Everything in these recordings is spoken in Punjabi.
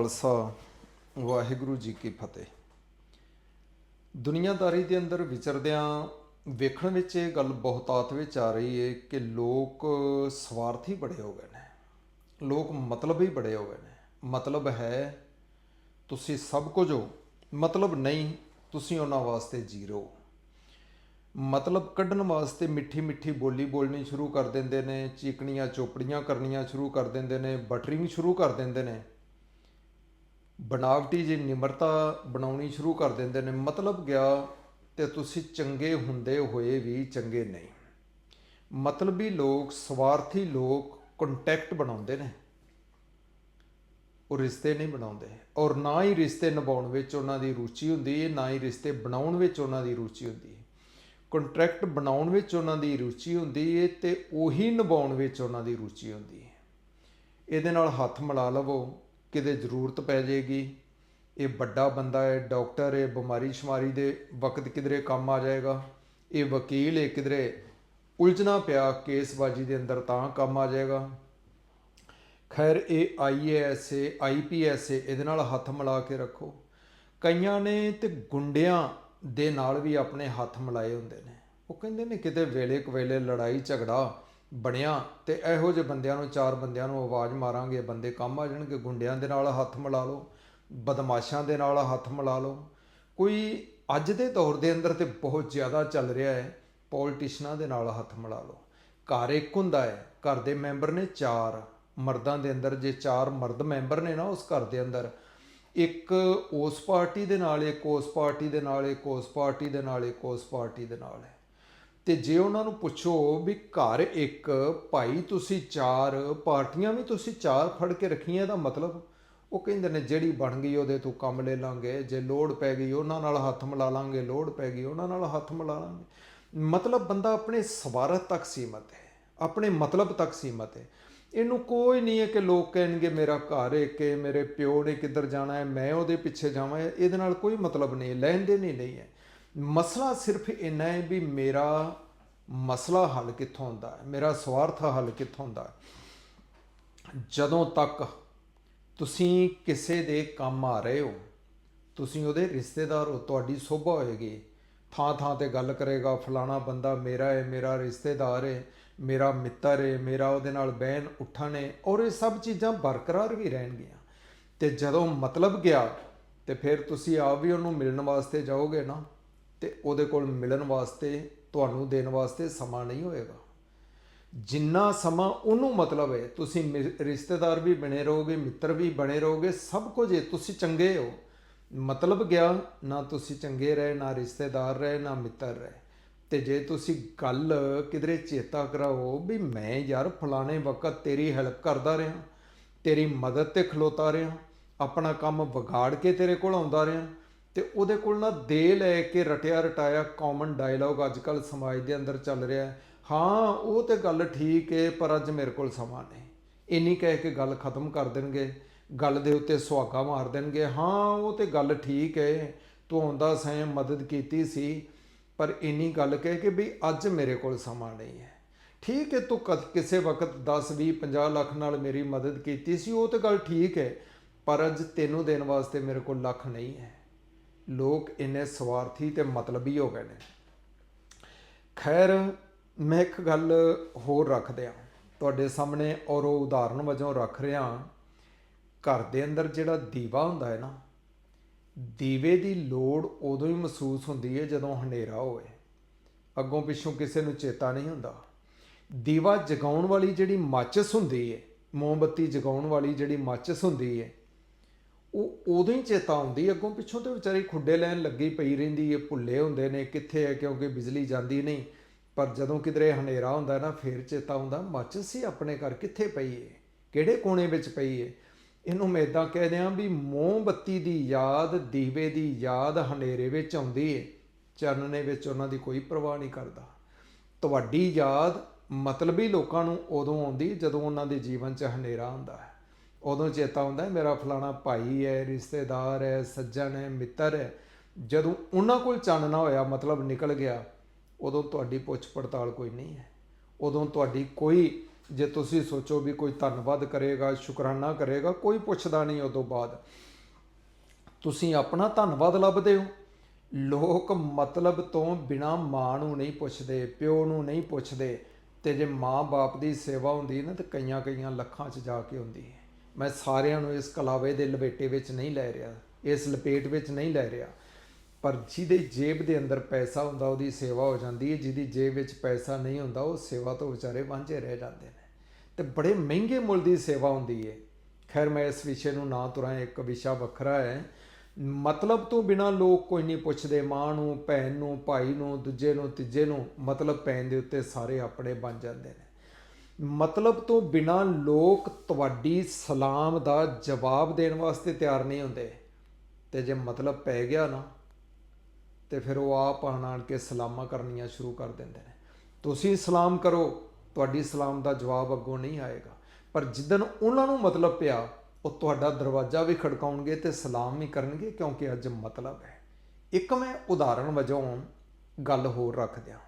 ਖਾਲਸਾ, ਵਾਹਿਗੁਰੂ ਜੀ ਕੀ ਫਤਿਹ। ਦੁਨੀਆਦਾਰੀ ਦੇ ਅੰਦਰ ਵਿਚਰਦਿਆਂ ਵੇਖਣ ਵਿੱਚ ਇਹ ਗੱਲ ਬਹੁਤਾਤ ਵਿੱਚ ਆ ਰਹੀ ਹੈ ਕਿ ਲੋਕ ਸਵਾਰਥੀ ਬੜੇ ਹੋ ਗਏ ਨੇ। ਲੋਕ ਮਤਲਬ ਹੀ ਬੜੇ ਹੋ ਗਏ ਨੇ। ਮਤਲਬ ਹੈ, ਤੁਸੀਂ ਸਭ ਕੁਝ ਹੋ। ਮਤਲਬ ਨਹੀਂ, ਤੁਸੀਂ ਉਹਨਾਂ ਵਾਸਤੇ ਜ਼ੀਰੋ ਮਤਲਬ ਕੱਢਣ ਵਾਸਤੇ ਮਿੱਠੀ ਮਿੱਠੀ ਬੋਲੀ ਬੋਲਣੀ ਸ਼ੁਰੂ ਕਰ ਦਿੰਦੇ ਨੇ, ਚੀਕਣੀਆਂ ਚੋਪੜੀਆਂ ਕਰਨੀਆਂ ਸ਼ੁਰੂ ਕਰ ਦਿੰਦੇ ਨੇ, ਬਟਰਿੰਗ ਸ਼ੁਰੂ ਕਰ ਦਿੰਦੇ ਨੇ। ਬਨਾਵਟੀ ਜੀ ਨਿਮਰਤਾ ਬਣਾਉਣੀ ਸ਼ੁਰੂ ਕਰ ਦਿੰਦੇ ਨੇ। ਮਤਲਬ ਗਿਆ ਤੇ ਤੁਸੀਂ ਚੰਗੇ ਹੁੰਦੇ ਹੋਏ ਵੀ ਚੰਗੇ ਨਹੀਂ। ਮਤਲਬੀ ਲੋਕ, ਸਵਾਰਥੀ ਲੋਕ ਕੰਟੈਕਟ ਬਣਾਉਂਦੇ ਨੇ। ਉਹ ਰਿਸ਼ਤੇ ਨਹੀਂ ਬਣਾਉਂਦੇ। ਔਰ ਨਾ ਹੀ ਰਿਸ਼ਤੇ ਨਿਭਾਉਣ ਵਿੱਚ ਉਹਨਾਂ ਦੀ ਰੁਚੀ ਹੁੰਦੀ ਹੈ ਨਾ ਹੀ ਰਿਸ਼ਤੇ ਬਣਾਉਣ ਵਿੱਚ ਉਹਨਾਂ ਦੀ ਰੁਚੀ ਹੁੰਦੀ ਹੈ ਕੰਟਰੈਕਟ ਬਣਾਉਣ ਵਿੱਚ ਉਹਨਾਂ ਦੀ ਰੁਚੀ ਹੁੰਦੀ ਹੈ ਤੇ ਉਹੀ ਨਿਭਾਉਣ ਵਿੱਚ ਉਹਨਾਂ ਦੀ ਰੁਚੀ ਹੁੰਦੀ ਹੈ ਇਹਦੇ ਨਾਲ ਹੱਥ ਮਿਲਾ ਲਵੋ। ਕਿਤੇ ਜ਼ਰੂਰਤ ਪੈ ਜਾਏਗੀ। ਇਹ ਵੱਡਾ ਬੰਦਾ ਹੈ, ਡਾਕਟਰ ਹੈ, ਬਿਮਾਰੀ ਸ਼ਮਾਰੀ ਦੇ ਵਕਤ ਕਿਧਰੇ ਕੰਮ ਆ ਜਾਏਗਾ। ਇਹ ਵਕੀਲ ਹੈ, ਕਿਧਰੇ ਉਲਝਣਾ ਪਿਆ ਕੇਸਬਾਜੀ ਦੇ ਅੰਦਰ ਤਾਂ ਕੰਮ ਆ ਜਾਏਗਾ। ਖੈਰ, ਇਹ ਆਈਏਐਸ ਹੈ ਆਈਪੀਐਸ ਹੈ ਇਹਦੇ ਨਾਲ ਹੱਥ ਮਿਲਾ ਕੇ ਰੱਖੋ। ਕਈਆਂ ਨੇ ਤੇ ਗੁੰਡਿਆਂ ਦੇ ਨਾਲ ਵੀ ਆਪਣੇ ਹੱਥ ਮਿਲਾਏ ਹੁੰਦੇ ਨੇ। ਉਹ ਕਹਿੰਦੇ ਨੇ ਕਿਤੇ ਵੇਲੇ ਕਵੇਲੇ ਲੜਾਈ ਝਗੜਾ ਬਣਿਆ ਤੇ ਇਹੋ ਜਿਹੇ ਬੰਦਿਆਂ ਨੂੰ, ਚਾਰ ਬੰਦਿਆਂ ਨੂੰ ਆਵਾਜ਼ ਮਾਰਾਂਗੇ। ਬੰਦੇ ਕੰਮ ਆ ਜਾਣਗੇ, ਗੁੰਡਿਆਂ ਦੇ ਨਾਲ ਹੱਥ ਮਿਲਾ ਲਓ, ਬਦਮਾਸ਼ਾਂ ਦੇ ਨਾਲ ਹੱਥ ਮਿਲਾ ਲਓ। ਕੋਈ ਅੱਜ ਦੇ ਦੌਰ ਦੇ ਅੰਦਰ ਤੇ ਬਹੁਤ ਜ਼ਿਆਦਾ ਚੱਲ ਰਿਹਾ ਹੈ, ਪੋਲਿਟਿਸ਼ਨਾਂ ਦੇ ਨਾਲ ਹੱਥ ਮਿਲਾ ਲਓ। ਘਰ ਇੱਕ ਹੁੰਦਾ ਹੈ, ਘਰ ਦੇ ਮੈਂਬਰ ਨੇ ਚਾਰ ਮਰਦਾਂ ਦੇ ਅੰਦਰ, ਜੇ ਚਾਰ ਮਰਦ ਮੈਂਬਰ ਨੇ ਨਾ ਉਸ ਘਰ ਦੇ ਅੰਦਰ, ਇੱਕ ਉਸ ਪਾਰਟੀ ਦੇ ਨਾਲ, ਇੱਕ ਉਸ ਪਾਰਟੀ ਦੇ ਨਾਲ, ਇੱਕ ਉਸ ਪਾਰਟੀ ਦੇ ਨਾਲ, ਇੱਕ ਉਸ ਪਾਰਟੀ ਦੇ ਨਾਲ ਹੈ। ਤੇ ਜੇ ਉਹਨਾਂ ਨੂੰ ਪੁੱਛੋ ਵੀ ਘਰ ਇੱਕ, ਭਾਈ ਤੁਸੀਂ ਚਾਰ, ਪਾਰਟੀਆਂ ਵੀ ਤੁਸੀਂ ਚਾਰ ਫੜ ਕੇ ਰੱਖੀਆਂ ਦਾ ਮਤਲਬ ਉਹ ਕਹਿੰਦੇ ਨੇ ਜਿਹੜੀ ਬਣ ਗਈ ਉਹਦੇ ਤੋਂ ਕੰਮ ਲੈ ਲਾਂਗੇ, ਜੇ ਲੋੜ ਪੈ ਗਈ ਉਹਨਾਂ ਨਾਲ ਹੱਥ ਮਿਲਾ ਲਾਂਗੇ, ਲੋੜ ਪੈ ਗਈ ਉਹਨਾਂ ਨਾਲ ਹੱਥ ਮਿਲਾ ਲਾਂਗੇ। ਮਤਲਬ ਬੰਦਾ ਆਪਣੇ ਸਵਾਰਥ ਤੱਕ ਸੀਮਤ ਹੈ, ਆਪਣੇ ਮਤਲਬ ਤੱਕ ਸੀਮਤ ਹੈ। ਇਹਨੂੰ ਕੋਈ ਨਹੀਂ ਹੈ ਕਿ ਲੋਕ ਕਹਿਣਗੇ ਮੇਰਾ ਘਰ ਹੈ ਕਿ ਮੇਰੇ ਪਿਓ ਨੇ ਕਿੱਧਰ ਜਾਣਾ ਹੈ, ਮੈਂ ਉਹਦੇ ਪਿੱਛੇ ਜਾਵਾਂ, ਇਹਦੇ ਨਾਲ ਕੋਈ ਮਤਲਬ ਨਹੀਂ ਲੈਣ ਦੇਣ ਹੀ ਨਹੀਂ ਹੈ। ਮਸਲਾ ਸਿਰਫ ਇੰਨਾ ਹੈ ਵੀ ਮੇਰਾ ਮਸਲਾ ਹੱਲ ਕਿੱਥੋਂ ਹੁੰਦਾ ਹੈ? ਮੇਰਾ ਸਵਾਰਥ ਹੱਲ ਕਿੱਥੋਂ ਹੁੰਦਾ ਹੈ? ਜਦੋਂ ਤੱਕ ਤੁਸੀਂ ਕਿਸੇ ਦੇ ਕੰਮ ਆ ਰਹੇ ਹੋ, ਤੁਸੀਂ ਉਹਦੇ ਰਿਸ਼ਤੇਦਾਰ ਹੋ, ਤੁਹਾਡੀ ਸੋਭਾ ਹੋਏਗੀ। ਥਾਂ ਥਾਂ ਤੇ ਗੱਲ ਕਰੇਗਾ, ਫਲਾਣਾ ਬੰਦਾ ਮੇਰਾ ਹੈ, ਮੇਰਾ ਰਿਸ਼ਤੇਦਾਰ ਹੈ, ਮੇਰਾ ਮਿੱਤਰ ਹੈ, ਮੇਰਾ ਉਹਦੇ ਨਾਲ ਬਹਿਣ, ਉੱਠਣ ਹੈ, ਔਰ ਇਹ ਸਭ ਚੀਜ਼ਾਂ ਬਰਕਰਾਰ ਵੀ ਰਹਿਣਗੀਆਂ। ਤੇ ਜਦੋਂ ਮਤਲਬ ਗਿਆ, ਤੇ ਫਿਰ ਤੁਸੀਂ ਆਪ ਵੀ ਉਹਨੂੰ ਮਿਲਣ ਵਾਸਤੇ ਜਾਓਗੇ ਨਾ ਤੇ ਉਹਦੇ ਕੋਲ ਮਿਲਣ ਵਾਸਤੇ, ਤੁਹਾਨੂੰ ਦੇਣ ਵਾਸਤੇ ਸਮਾਂ ਨਹੀਂ ਹੋਏਗਾ। ਜਿੰਨਾ ਸਮਾਂ ਉਹਨੂੰ ਮਤਲਬ ਹੈ, ਤੁਸੀਂ ਮਿ- ਰਿਸ਼ਤੇਦਾਰ ਵੀ ਬਣੇ ਰਹੋਗੇ, ਮਿੱਤਰ ਵੀ ਬਣੇ ਰਹੋਗੇ, ਸਭ ਕੁਝ ਹੈ, ਤੁਸੀਂ ਚੰਗੇ ਹੋ। ਮਤਲਬ ਗਿਆ, ਨਾ ਤੁਸੀਂ ਚੰਗੇ ਰਹੇ, ਨਾ ਰਿਸ਼ਤੇਦਾਰ ਰਹੇ, ਨਾ ਮਿੱਤਰ ਰਹੇ। ਤੇ ਜੇ ਤੁਸੀਂ ਗੱਲ ਕਿਧਰੇ ਚੇਤਾ ਕਰਾਓ ਵੀ ਮੈਂ ਯਾਰ ਫਲਾਣੇ ਵਕਤ ਤੇਰੀ ਹੈਲਪ ਕਰਦਾ ਰਿਹਾ, ਤੇਰੀ ਮਦਦ ਤੇ ਖਲੋਤਾ ਰਿਹਾ, ਆਪਣਾ ਕੰਮ ਵਿਗਾੜ ਕੇ ਤੇਰੇ ਕੋਲ ਆਉਂਦਾ ਰਿਹਾ ਤੇ ਉਹਦੇ ਕੋਲ ਨਾ ਦੇ ਲੈ ਕੇ ਰਟਿਆ ਰਟਾਇਆ ਕਾਮਨ ਡਾਇਲੌਗ ਅੱਜ ਕੱਲ ਸਮਾਜ ਦੇ ਅੰਦਰ ਚੱਲ ਰਿਹਾ ਹੈ। ਹਾਂ, ਉਹ ਤੇ ਗੱਲ ਠੀਕ ਹੈ ਪਰ ਅੱਜ ਮੇਰੇ ਕੋਲ ਸਮਾਂ ਨਹੀਂ। ਇੰਨੀ ਕਹਿ ਕੇ ਗੱਲ ਖਤਮ ਕਰ ਦੇਣਗੇ, ਗੱਲ ਦੇ ਉੱਤੇ ਸੁਹਾਗਾ ਮਾਰ ਦੇਣਗੇ। ਹਾਂ, ਉਹ ਤੇ ਗੱਲ ਠੀਕ ਹੈ ਤੂੰ ਆਉਂਦਾ ਸੈਂ ਮਦਦ ਕੀਤੀ ਸੀ, ਪਰ ਇੰਨੀ ਗੱਲ ਕਹਿ ਕੇ ਵੀ ਅੱਜ ਮੇਰੇ ਕੋਲ ਸਮਾਂ ਨਹੀਂ ਹੈ। ਠੀਕ ਹੈ ਤੂੰ ਕਦ, ਕਿਸੇ ਵਕਤ 10 20 50 ਲੱਖ ਨਾਲ ਮੇਰੀ ਮਦਦ ਕੀਤੀ ਸੀ, ਉਹ ਤੇ ਗੱਲ ਠੀਕ ਹੈ ਪਰ ਅੱਜ ਤੈਨੂੰ ਦੇਣ ਵਾਸਤੇ ਮੇਰੇ ਕੋਲ ਲੱਖ ਨਹੀਂ ਹੈ। ਲੋਕ ਇੰਨੇ ਸਵਾਰਥੀ ਤੇ ਮਤਲਬੀ ਹੋ ਗਏ ਨੇ। ਖੈਰ, ਮੈਂ ਇੱਕ ਗੱਲ ਹੋਰ ਰੱਖ ਦਿਆਂ। ਤੁਹਾਡੇ ਸਾਹਮਣੇ ਔਰ ਉਹ ਉਦਾਹਰਨ ਵਜੋਂ ਰੱਖ ਰਿਹਾ ਘਰ ਦੇ ਅੰਦਰ ਜਿਹੜਾ ਦੀਵਾ ਹੁੰਦਾ ਹੈ ਨਾ, ਦੀਵੇ ਦੀ ਲੋੜ ਉਦੋਂ ਹੀ ਮਹਿਸੂਸ ਹੁੰਦੀ ਹੈ ਜਦੋਂ ਹਨੇਰਾ ਹੋਵੇ। ਅੱਗੋਂ ਪਿੱਛੋਂ ਕਿਸੇ ਨੂੰ ਚੇਤਾ ਨਹੀਂ ਹੁੰਦਾ। ਦੀਵਾ ਜਗਾਉਣ ਵਾਲੀ ਜਿਹੜੀ ਮਾਚਿਸ ਹੁੰਦੀ ਹੈ, ਮੋਮਬੱਤੀ ਜਗਾਉਣ ਵਾਲੀ ਜਿਹੜੀ ਮਾਚਿਸ ਹੁੰਦੀ ਹੈ ਉਹ ਉਦੋਂ ਹੀ ਚੇਤਾ ਆਉਂਦੀ, ਅੱਗੋਂ ਪਿੱਛੋਂ ਤੇ ਵਿਚਾਰੀ ਖੁੱਡੇ ਲੈਣ ਲੱਗੀ ਪਈ ਰਹਿੰਦੀ ਹੈ, ਭੁੱਲੇ ਹੁੰਦੇ ਨੇ, ਕਿੱਥੇ ਹੈ ਕਿਉਂਕਿ ਬਿਜਲੀ ਜਾਂਦੀ ਨਹੀਂ। ਪਰ ਜਦੋਂ ਕਿਧਰੇ ਹਨੇਰਾ ਹੁੰਦਾ ਨਾ, ਫੇਰ ਚੇਤਾ ਆਉਂਦਾ ਮਾਚਿਸ ਸੀ ਆਪਣੇ ਘਰ ਕਿੱਥੇ ਪਈ ਹੈ ਕਿਹੜੇ ਕੋਨੇ ਵਿੱਚ ਪਈ ਹੈ ਇਹਨੂੰ ਮੈਂ ਇਦਾਂ ਕਹਿ ਦਿਆਂ ਵੀ ਮੋਮਬੱਤੀ ਦੀ ਯਾਦ, ਦੀਵੇ ਦੀ ਯਾਦ ਹਨੇਰੇ ਵਿੱਚ ਆਉਂਦੀ ਹੈ ਚਾਨਣੇ ਵਿੱਚ ਉਹਨਾਂ ਦੀ ਕੋਈ ਪਰਵਾਹ ਨਹੀਂ ਕਰਦਾ। ਤੁਹਾਡੀ ਯਾਦ ਮਤਲਬੀ ਲੋਕਾਂ ਨੂੰ ਉਦੋਂ ਆਉਂਦੀ ਜਦੋਂ ਉਹਨਾਂ ਦੇ ਜੀਵਨ 'ਚ ਹਨੇਰਾ ਹੁੰਦਾ ਹੈ। ਉਦੋਂ ਚੇਤਾ ਹੁੰਦਾ ਹੈ, ਮੇਰਾ ਫਲਾਣਾ ਭਾਈ ਹੈ, ਰਿਸ਼ਤੇਦਾਰ ਹੈ, ਸੱਜਣ ਹੈ, ਮਿੱਤਰ ਹੈ। ਜਦੋਂ ਉਹਨਾਂ ਕੋਲ ਚਾਨਣਾ ਹੋਇਆ, ਮਤਲਬ ਨਿਕਲ ਗਿਆ, ਉਦੋਂ ਤੁਹਾਡੀ ਪੁੱਛ ਪੜਤਾਲ ਕੋਈ ਨਹੀਂ ਹੈ। ਉਦੋਂ ਤੁਹਾਡੀ ਕੋਈ, ਜੇ ਤੁਸੀਂ ਸੋਚੋ ਵੀ ਕੋਈ ਧੰਨਵਾਦ ਕਰੇਗਾ, ਸ਼ੁਕਰਾਨਾ ਕਰੇਗਾ, ਕੋਈ ਪੁੱਛਦਾ ਨਹੀਂ ਉਦੋਂ ਬਾਅਦ। ਤੁਸੀਂ ਆਪਣਾ ਧੰਨਵਾਦ ਲੱਭਦੇ ਹੋ। ਲੋਕ ਮਤਲਬ ਤੋਂ ਬਿਨਾ ਮਾਂ ਨੂੰ ਨਹੀਂ ਪੁੱਛਦੇ, ਪਿਓ ਨੂੰ ਨਹੀਂ ਪੁੱਛਦੇ, ਤੇ ਜੇ ਮਾਂ-ਬਾਪ ਦੀ ਸੇਵਾ ਹੁੰਦੀ ਨਾ, ਤੇ ਕਈਆਂ ਕਈਆਂ ਲੱਖਾਂ 'ਚ ਜਾ ਕੇ ਹੁੰਦੀ ਹੈ। ਮੈਂ ਸਾਰਿਆਂ ਨੂੰ ਇਸ ਕਲਾਵੇ ਦੇ ਲਪੇਟੇ ਵਿੱਚ ਨਹੀਂ ਲੈ ਰਿਹਾ, ਇਸ ਲਪੇਟ ਵਿੱਚ ਨਹੀਂ ਲੈ ਰਿਹਾ। ਪਰ ਜਿਹਦੇ ਜੇਬ ਦੇ ਅੰਦਰ ਪੈਸਾ ਹੁੰਦਾ, ਉਹਦੀ ਸੇਵਾ ਹੋ ਜਾਂਦੀ ਹੈ, ਜਿਹਦੀ ਜੇਬ ਵਿੱਚ ਪੈਸਾ ਨਹੀਂ ਹੁੰਦਾ, ਉਹ ਸੇਵਾ ਤੋਂ ਵਿਚਾਰੇ ਵਾਂਝੇ ਰਹਿ ਜਾਂਦੇ ਨੇ। ਤੇ ਬੜੇ ਮਹਿੰਗੇ ਮੁੱਲ ਦੀ ਸੇਵਾ ਹੁੰਦੀ ਹੈ। ਖੈਰ, ਮੈਂ ਇਸ ਵਿਸ਼ੇ ਨੂੰ ਨਾ ਤੁਰਾਂ, ਇੱਕ ਵਿਸ਼ਾ ਵੱਖਰਾ ਹੈ। ਮਤਲਬ ਤੋਂ ਬਿਨਾ ਲੋਕ ਕੋਈ ਨਹੀਂ ਪੁੱਛਦੇ, ਮਾਂ ਨੂੰ, ਭੈਣ ਨੂੰ, ਭਾਈ ਨੂੰ, ਦੂਜੇ ਨੂੰ, ਤੀਜੇ ਨੂੰ। ਮਤਲਬ ਪੈਣ ਦੇ ਉੱਤੇ ਸਾਰੇ ਆਪਣੇ ਬਣ ਜਾਂਦੇ ਨੇ। ਮਤਲਬ ਤੋਂ ਬਿਨਾ ਲੋਕ ਤੁਹਾਡੀ ਸਲਾਮ ਦਾ ਜਵਾਬ ਦੇਣ ਵਾਸਤੇ ਤਿਆਰ ਨਹੀਂ ਹੁੰਦੇ। ਤੇ ਜੇ ਮਤਲਬ ਪੈ ਗਿਆ ਨਾ, ਤੇ ਫਿਰ ਉਹ ਆਪ ਆਣ ਆਣ ਕੇ ਸਲਾਮਾਂ ਕਰਨੀਆਂ ਸ਼ੁਰੂ ਕਰ ਦਿੰਦੇ ਨੇ। ਤੁਸੀਂ ਸਲਾਮ ਕਰੋ, ਤੁਹਾਡੀ ਸਲਾਮ ਦਾ ਜਵਾਬ ਅੱਗੋਂ ਨਹੀਂ ਆਏਗਾ। ਪਰ ਜਿੱਦਨ ਉਹਨਾਂ ਨੂੰ ਮਤਲਬ ਪਿਆ, ਉਹ ਤੁਹਾਡਾ ਦਰਵਾਜ਼ਾ ਵੀ ਖੜਕਾਉਣਗੇ ਤੇ ਸਲਾਮ ਵੀ ਕਰਨਗੇ, ਕਿਉਂਕਿ ਅੱਜ ਮਤਲਬ ਹੈ। ਇੱਕ ਮੈਂ ਉਦਾਹਰਣ ਵਜੋਂ ਗੱਲ ਹੋਰ ਰੱਖ ਦਿਆਂ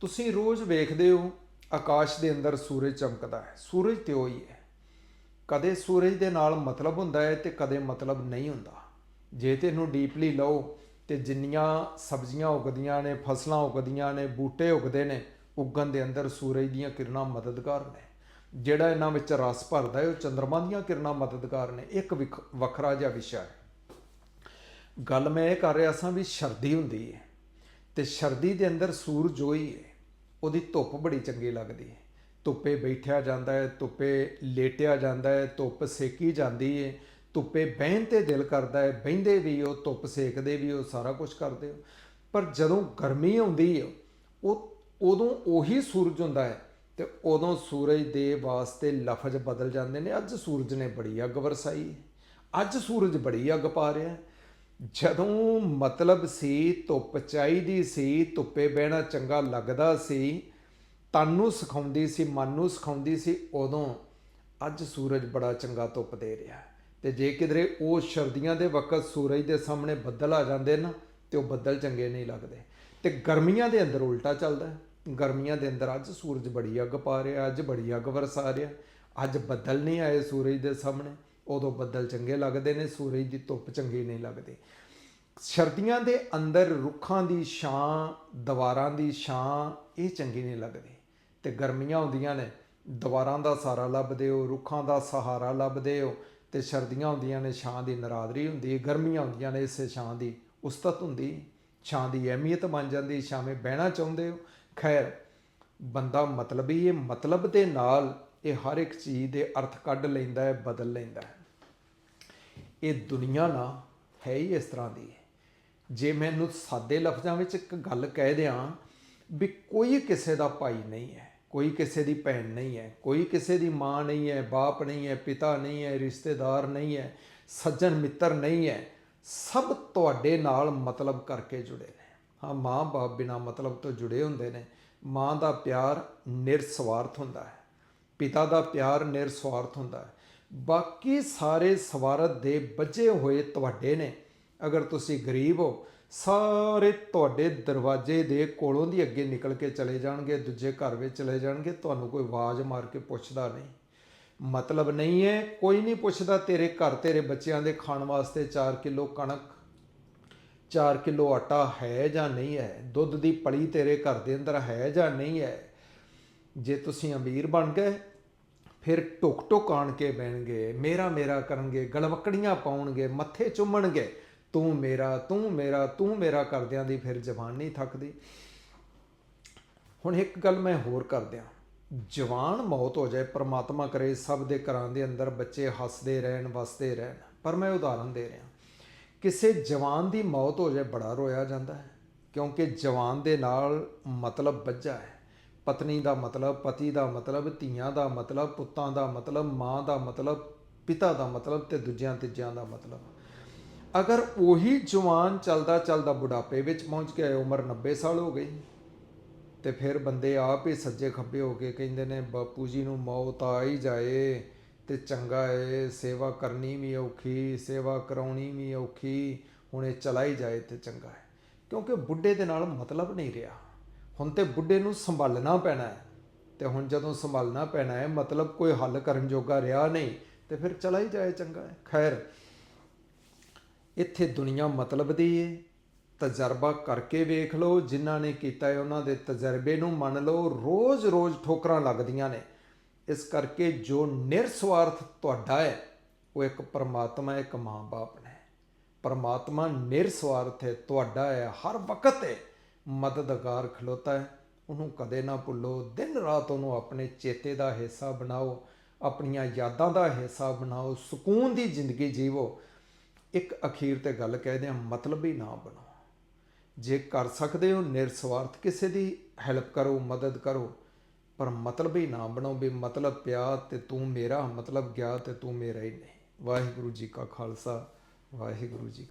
ਤੁਸੀਂ ਰੋਜ਼ ਵੇਖਦੇ ਹੋ ਆਕਾਸ਼ ਦੇ ਅੰਦਰ ਸੂਰਜ ਚਮਕਦਾ ਹੈ। ਸੂਰਜ ਤੇ ਉਹੀ ਹੈ। ਕਦੇ ਸੂਰਜ ਦੇ ਨਾਲ ਮਤਲਬ ਹੁੰਦਾ ਹੈ ਤੇ ਕਦੇ ਮਤਲਬ ਨਹੀਂ ਹੁੰਦਾ। ਜੇ ਤੇ ਇਹਨੂੰ ਡੀਪਲੀ ਲਓ ਤੇ ਜਿੰਨੀਆਂ ਸਬਜ਼ੀਆਂ ਉਗਦੀਆਂ ਨੇ, ਫਸਲਾਂ ਉਗਦੀਆਂ ਨੇ, ਬੂਟੇ ਉਗਦੇ ਨੇ, ਉਗਣ ਦੇ ਅੰਦਰ ਸੂਰਜ ਦੀਆਂ ਕਿਰਨਾਂ ਮਦਦਗਾਰ ਨੇ। ਜਿਹੜਾ ਇਹਨਾਂ ਵਿੱਚ ਰਸ ਭਰਦਾ ਹੈ, ਉਹ ਚੰ드ਰਮਾ ਦੀਆਂ ਕਿਰਨਾਂ ਮਦਦਗਾਰ ਨੇ। ਇੱਕ ਵਿਖ- ਵੱਖਰਾ ਜਿਹਾ ਵਿਸ਼ਾ ਹੈ। ਗੱਲ ਮੈਂ ਇਹ ਕਰ ਰਿਹਾ ਸਾਂ ਵੀ ਸਰਦੀ ਹੁੰਦੀ ਹੈ। ਤੇ ਸਰਦੀ ਦੇ ਅੰਦਰ ਸੂਰਜ ਉਹੀ ਹੈ। ਉਹਦੀ ਧੁੱਪ ਬੜੀ ਚੰਗੀ ਲੱਗਦੀ ਹੈ ਧੁੱਪੇ ਬੈਠਿਆ ਜਾਂਦਾ ਹੈ, ਧੁੱਪੇ ਲੇਟਿਆ ਜਾਂਦਾ ਹੈ, ਧੁੱਪ ਸੇਕੀ ਜਾਂਦੀ ਹੈ ਧੁੱਪੇ ਬਹਿਣ ਤੇ ਦਿਲ ਕਰਦਾ ਹੈ, ਬਹਿੰਦੇ ਵੀ ਉਹ ਧੁੱਪ ਸੇਕਦੇ ਵੀ ਉਹ ਸਾਰਾ ਕੁਝ ਕਰਦੇ ਹੋ ਪਰ ਜਦੋਂ ਗਰਮੀ ਆਉਂਦੀ ਹੈ, ਉਹ ਉਦੋਂ ਉਹੀ ਸੂਰਜ ਹੁੰਦਾ ਹੈ ਤੇ ਉਦੋਂ ਸੂਰਜ ਦੇ ਵਾਸਤੇ ਲਫ਼ਜ਼ ਬਦਲ ਜਾਂਦੇ ਨੇ ਅੱਜ ਸੂਰਜ ਨੇ ਬੜੀ ਅੱਗ ਵਰਸਾਈ ਹੈ। ਅੱਜ ਸੂਰਜ ਬੜੀ ਅੱਗ ਪਾ ਰਿਹਾ ਹੈ। ਜਦੋਂ ਮਤਲਬ ਸੀ, ਧੁੱਪ ਚਾਹੀਦੀ ਸੀ, ਧੁੱਪੇ ਬਹਿਣਾ ਚੰਗਾ ਲੱਗਦਾ ਸੀ, ਤਨ ਨੂੰ ਸਿਖਾਉਂਦੀ ਸੀ, ਮਨ ਨੂੰ ਸਿਖਾਉਂਦੀ ਸੀ, ਉਦੋਂ ਅੱਜ ਸੂਰਜ ਬੜਾ ਚੰਗਾ ਧੁੱਪ ਦੇ ਰਿਹਾ ਹੈ। ਤੇ ਜੇ ਕਿਧਰੇ ਉਹ ਸਰਦੀਆਂ ਦੇ ਵਕਤ ਸੂਰਜ ਦੇ ਸਾਹਮਣੇ ਬੱਦਲ ਆ ਜਾਂਦੇ ਨਾ, ਤੇ ਉਹ ਬੱਦਲ ਚੰਗੇ ਨਹੀਂ ਲੱਗਦੇ। ਤੇ ਗਰਮੀਆਂ ਦੇ ਅੰਦਰ ਉਲਟਾ ਚੱਲਦਾ ਗਰਮੀਆਂ ਦੇ ਅੰਦਰ ਅੱਜ ਸੂਰਜ ਬੜੀ ਅੱਗ ਪਾ ਰਿਹਾ, ਅੱਜ ਬੜੀ ਅੱਗ ਵਰਸਾ ਰਿਹਾ, ਅੱਜ ਬੱਦਲ ਨਹੀਂ ਆਏ ਸੂਰਜ ਦੇ ਸਾਹਮਣੇ। ਉਦੋਂ ਬੱਦਲ ਚੰਗੇ ਲੱਗਦੇ ਨੇ, ਸੂਰਜ ਦੀ ਧੁੱਪ ਚੰਗੀ ਨਹੀਂ ਲੱਗਦੀ। ਸਰਦੀਆਂ ਦੇ ਅੰਦਰ ਰੁੱਖਾਂ ਦੀ ਛਾਂ, ਦੀਵਾਰਾਂ ਦੀ ਛਾਂ, ਇਹ ਚੰਗੀ ਨਹੀਂ ਲੱਗਦੀ। ਤੇ ਗਰਮੀਆਂ ਹੁੰਦੀਆਂ ਨੇ, ਦੀਵਾਰਾਂ ਦਾ ਸਹਾਰਾ ਲੱਭਦੇ ਹੋ, ਰੁੱਖਾਂ ਦਾ ਸਹਾਰਾ ਲੱਭਦੇ ਹੋ, ਤੇ ਸਰਦੀਆਂ ਹੁੰਦੀਆਂ ਨੇ, ਛਾਂ ਦੀ ਨਰਾਦਰੀ ਹੁੰਦੀ ਹੈ, ਗਰਮੀਆਂ ਹੁੰਦੀਆਂ ਨੇ, ਇਸੇ ਛਾਂ ਦੀ ਉਸਤਤ ਹੁੰਦੀ। ਛਾਂ ਦੀ ਅਹਿਮੀਅਤ ਬਣ ਜਾਂਦੀ ਛਾਵੇਂ ਬਹਿਣਾ ਚਾਹੁੰਦੇ ਹੋ। ਖੈਰ, ਬੰਦਾ ਮਤਲਬੀ ਇਹ ਮਤਲਬ ਦੇ ਨਾਲ ਇਹ ਹਰ ਇੱਕ ਚੀਜ਼ ਦੇ ਅਰਥ ਕੱਢ ਲੈਂਦਾ ਹੈ, ਬਦਲ ਲੈਂਦਾ ਹੈ। ਇਹ ਦੁਨੀਆ ਨਾ ਹੈ ਹੀ ਇਸ ਤਰ੍ਹਾਂ ਦੀ ਜੇ ਮੈਨੂੰ ਸਾਦੇ ਲਫ਼ਜ਼ਾਂ ਵਿੱਚ ਇੱਕ ਗੱਲ ਕਹਿ ਦਿਆਂ ਵੀ ਕੋਈ ਕਿਸੇ ਦਾ ਭਾਈ ਨਹੀਂ ਹੈ, ਕੋਈ ਕਿਸੇ ਦੀ ਭੈਣ ਨਹੀਂ ਹੈ, ਕੋਈ ਕਿਸੇ ਦੀ ਮਾਂ ਨਹੀਂ ਹੈ, ਬਾਪ ਨਹੀਂ ਹੈ, ਪਿਤਾ ਨਹੀਂ ਹੈ, ਰਿਸ਼ਤੇਦਾਰ ਨਹੀਂ ਹੈ, ਸੱਜਣ ਮਿੱਤਰ ਨਹੀਂ ਹੈ, ਸਭ ਤੁਹਾਡੇ ਨਾਲ ਮਤਲਬ ਕਰਕੇ ਜੁੜੇ ਨੇ। ਹਾਂ ਮਾਂ ਬਾਪ ਬਿਨਾ ਮਤਲਬ ਤੋਂ ਜੁੜੇ ਹੁੰਦੇ ਨੇ। ਮਾਂ ਦਾ ਪਿਆਰ ਨਿਰਸਵਾਰਥ ਹੁੰਦਾ ਹੈ। ਪਿਤਾ ਦਾ ਪਿਆਰ ਨਿਰਸਵਾਰਥ ਹੁੰਦਾ ਹੈ। ਬਾਕੀ ਸਾਰੇ ਸਵਾਰਥ ਦੇ ਬੱਝੇ ਹੋਏ ਤੁਹਾਡੇ ਨੇ। ਅਗਰ ਤੁਸੀਂ ਗਰੀਬ ਹੋ, ਸਾਰੇ ਤੁਹਾਡੇ ਦਰਵਾਜ਼ੇ ਦੇ ਕੋਲੋਂ ਦੀ ਅੱਗੇ ਨਿਕਲ ਕੇ ਚਲੇ ਜਾਣਗੇ, ਦੂਜੇ ਘਰ ਵਿੱਚ ਚਲੇ ਜਾਣਗੇ, ਤੁਹਾਨੂੰ ਕੋਈ ਆਵਾਜ਼ ਮਾਰ ਕੇ ਪੁੱਛਦਾ ਨਹੀਂ। ਮਤਲਬ ਨਹੀਂ ਹੈ, ਕੋਈ ਨਹੀਂ ਪੁੱਛਦਾ, ਤੇਰੇ ਘਰ ਤੇਰੇ ਬੱਚਿਆਂ ਦੇ ਖਾਣ ਵਾਸਤੇ 4 ਕਿਲੋ ਕਣਕ 4 ਕਿਲੋ ਆਟਾ ਹੈ ਜਾਂ ਨਹੀਂ ਹੈ? ਦੁੱਧ ਦੀ ਪਲੀ ਤੇਰੇ ਘਰ ਦੇ ਅੰਦਰ ਹੈ ਜਾਂ ਨਹੀਂ ਹੈ? ਜੇ ਤੁਸੀਂ ਅਮੀਰ ਬਣ ਗਏ ਫਿਰ ਟੁਕ ਟੁਕ ਆਣ ਕੇ ਬਹਿਣਗੇ, ਮੇਰਾ ਮੇਰਾ ਕਰਨਗੇ, ਗਲਵਕੜੀਆਂ ਪਾਉਣਗੇ, ਮੱਥੇ ਚੁੰਮਣਗੇ। ਤੂੰ ਮੇਰਾ ਤੂੰ ਮੇਰਾ ਤੂੰ ਮੇਰਾ ਕਰਦਿਆਂ ਦੀ ਫਿਰ ਜ਼ਬਾਨ ਨਹੀਂ ਥੱਕਦੀ। ਹੁਣ ਇੱਕ ਗੱਲ ਮੈਂ ਹੋਰ ਕਰਦਿਆਂ। ਜਵਾਨ ਮੌਤ ਹੋ ਜਾਏ, ਪ੍ਰਮਾਤਮਾ ਕਰੇ ਸਭ ਦੇ ਘਰਾਂ ਦੇ ਅੰਦਰ ਬੱਚੇ ਹੱਸਦੇ ਰਹਿਣ, ਵਸਦੇ ਰਹਿਣ। ਪਰ ਮੈਂ ਉਦਾਹਰਨ ਦੇ ਰਿਹਾ। ਕਿਸੇ ਜਵਾਨ ਦੀ ਮੌਤ ਹੋ ਜਾਏ, ਬੜਾ ਰੋਇਆ ਜਾਂਦਾ ਹੈ। ਕਿਉਂਕਿ ਜਵਾਨ ਦੇ ਨਾਲ ਮਤਲਬ ਬੱਝਾ ਹੈ। ਪਤਨੀ ਦਾ ਮਤਲਬ, ਪਤੀ ਦਾ ਮਤਲਬ, ਧੀਆਂ ਦਾ ਮਤਲਬ, ਪੁੱਤਾਂ ਦਾ ਮਤਲਬ, ਮਾਂ ਦਾ ਮਤਲਬ, ਪਿਤਾ ਦਾ ਮਤਲਬ ਤੇ ਦੂਜਿਆਂ ਤੀਜਿਆਂ ਦਾ ਮਤਲਬ। ਅਗਰ ਉਹੀ ਜਵਾਨ ਚਲਦਾ ਚਲਦਾ ਬੁਢਾਪੇ ਵਿੱਚ ਪਹੁੰਚ ਗਿਆ ਉਮਰ 90 ਸਾਲ ਹੋ ਗਈ। ਤੇ ਫਿਰ ਬੰਦੇ ਆਪ ਹੀ ਸੱਜੇ ਖੱਬੇ ਹੋ ਕੇ ਕਹਿੰਦੇ ਨੇ, ਬਾਪੂ ਜੀ ਨੂੰ ਮੌਤ ਆ ਹੀ ਜਾਏ ਤੇ ਚੰਗਾ ਏ, ਸੇਵਾ ਕਰਨੀ ਵੀ ਔਖੀ, ਸੇਵਾ ਕਰਾਉਣੀ ਵੀ ਔਖੀ, ਹੁਣ ਇਹ ਚਲਾ ਹੀ ਜਾਏ ਤੇ ਚੰਗਾ ਹੈ ਕਿਉਂਕਿ ਬੁੱਢੇ ਦੇ ਨਾਲ ਮਤਲਬ ਨਹੀਂ ਰਿਹਾ। ਹੁਣ ਤੇ ਬੁੱਢੇ ਨੂੰ ਸੰਭਾਲਣਾ ਪੈਣਾ ਹੈ। ਤੇ ਹੁਣ ਜਦੋਂ ਸੰਭਾਲਣਾ ਪੈਣਾ ਹੈ, ਮਤਲਬ ਕੋਈ ਹੱਲ ਕਰਨ ਜੋਗਾ ਰਿਹਾ ਨਹੀਂ, ਤੇ ਫਿਰ ਚਲਾ ਹੀ ਜਾਏ ਚੰਗਾ ਹੈ। ਖੈਰ, ਇੱਥੇ ਦੁਨੀਆ ਮਤਲਬ ਦੀ ਹੈ ਤਜਰਬਾ ਕਰਕੇ ਵੇਖ ਲਓ, ਜਿਨ੍ਹਾਂ ਨੇ ਕੀਤਾ ਹੈ, ਉਹਨਾਂ ਦੇ ਤਜਰਬੇ ਨੂੰ ਮੰਨ ਲਓ, ਰੋਜ਼-ਰੋਜ਼ ਠੋਕਰਾਂ ਲੱਗਦੀਆਂ ਨੇ। ਇਸ ਕਰਕੇ ਜੋ ਨਿਰਸਵਾਰਥ ਤੁਹਾਡਾ ਹੈ, ਉਹ ਇੱਕ ਪਰਮਾਤਮਾ, ਇੱਕ ਮਾਂ-ਬਾਪ ਨੇ। ਪਰਮਾਤਮਾ ਨਿਰਸਵਾਰਥ ਹੈ, ਤੁਹਾਡਾ ਹੈ, ਹਰ ਵਕਤ ਹੈ। ਮਦਦਗਾਰ ਖਲੋਤਾ ਹੈ। ਉਹਨੂੰ ਕਦੇ ਨਾ ਭੁੱਲੋ। ਦਿਨ ਰਾਤ ਉਹਨੂੰ ਆਪਣੇ ਚੇਤੇ ਦਾ ਹਿੱਸਾ ਬਣਾਓ। ਆਪਣੀਆਂ ਯਾਦਾਂ ਦਾ ਹਿੱਸਾ ਬਣਾਓ। ਸਕੂਨ ਦੀ ਜ਼ਿੰਦਗੀ ਜੀਵੋ। ਇੱਕ ਅਖੀਰ ਤੇ ਗੱਲ ਕਹਿਦੇ ਆ ਮਤਲਬ ਹੀ ਨਾ ਬਣੋ। ਜੇ ਕਰ ਸਕਦੇ ਹੋ, ਨਿਰਸਵਾਰਥ ਕਿਸੇ ਦੀ ਹੈਲਪ ਕਰੋ, ਮਦਦ ਕਰੋ, ਪਰ ਮਤਲਬ ਹੀ ਨਾ ਬਣੋ ਵੀ ਮਤਲਬ ਪਿਆ ਤੇ ਤੂੰ ਮੇਰਾ, ਮਤਲਬ ਗਿਆ ਤੇ ਤੂੰ ਮੇਰਾ ਹੀ ਨਹੀਂ। ਵਾਹਿਗੁਰੂ ਜੀ ਕਾ ਖਾਲਸਾ, ਵਾਹਿਗੁਰੂ ਜੀ